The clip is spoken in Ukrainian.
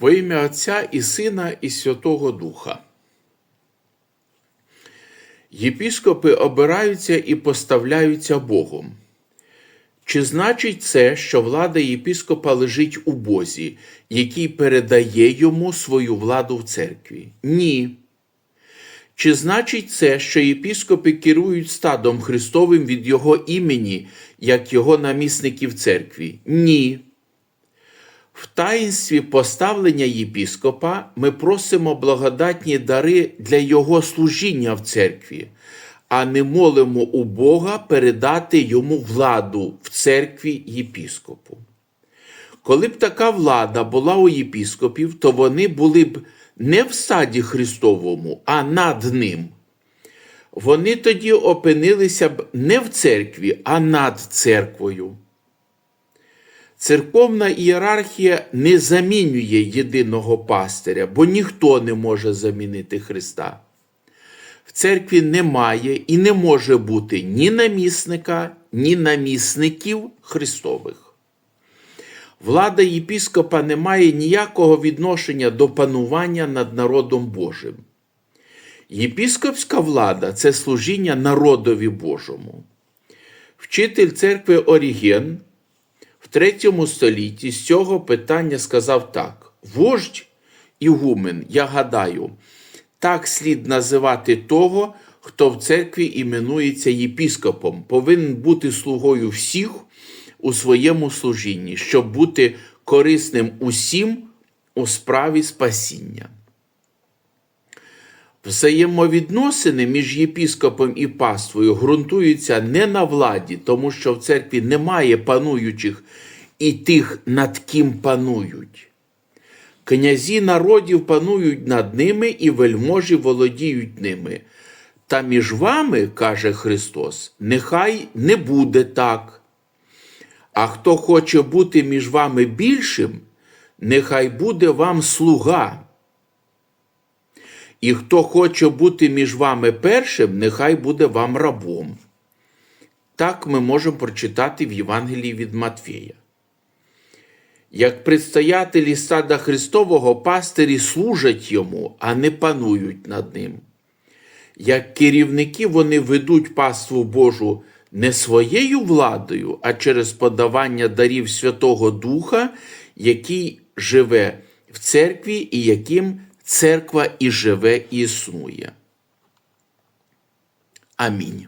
Во ім'я Отця і Сина, і Святого Духа. Єпіскопи обираються і поставляються Богом. Чи значить це, що влада єпіскопа лежить у Бозі, який передає йому свою владу в церкві? Ні. Чи значить це, що єпіскопи керують стадом Христовим від Його імені, як його намісники в церкві? Ні. В таїнстві поставлення єпіскопа ми просимо благодатні дари для Його служіння в церкві, а не молимо у Бога передати йому владу в церкві єпіскопу. Коли б така влада була у єпіскопів, то вони були б не в саді Христовому, а над ним. Вони тоді опинилися б не в церкві, а над церквою. Церковна ієрархія не замінює єдиного пастиря, бо ніхто не може замінити Христа. В церкві немає і не може бути ні намісника, ні намісників Христових. Влада єпіскопа не має ніякого відношення до панування над народом Божим. Єпіскопська влада це служіння народові Божому. Вчитель церкви Оріген в третьому столітті з цього питання сказав так: вождь ігумен, я гадаю, так слід називати того, хто в церкві іменується єпіскопом, повинен бути слугою всіх у своєму служінні, щоб бути корисним усім у справі спасіння. Взаємовідносини між єпіскопом і паствою ґрунтуються не на владі, тому що в церкві немає пануючих і тих, над ким панують. Князі народів панують над ними і вельможі володіють ними. Та між вами, каже Христос, нехай не буде так. А хто хоче бути між вами більшим, нехай буде вам слуга. І хто хоче бути між вами першим, нехай буде вам рабом. Так ми можемо прочитати в Євангелії від Матфея. Як предстоятелі стада Христового пастирі служать йому, а не панують над ним. Як керівники вони ведуть паству Божу не своєю владою, а через подавання дарів Святого Духа, який живе в церкві і яким церква і живе і існує. Амінь.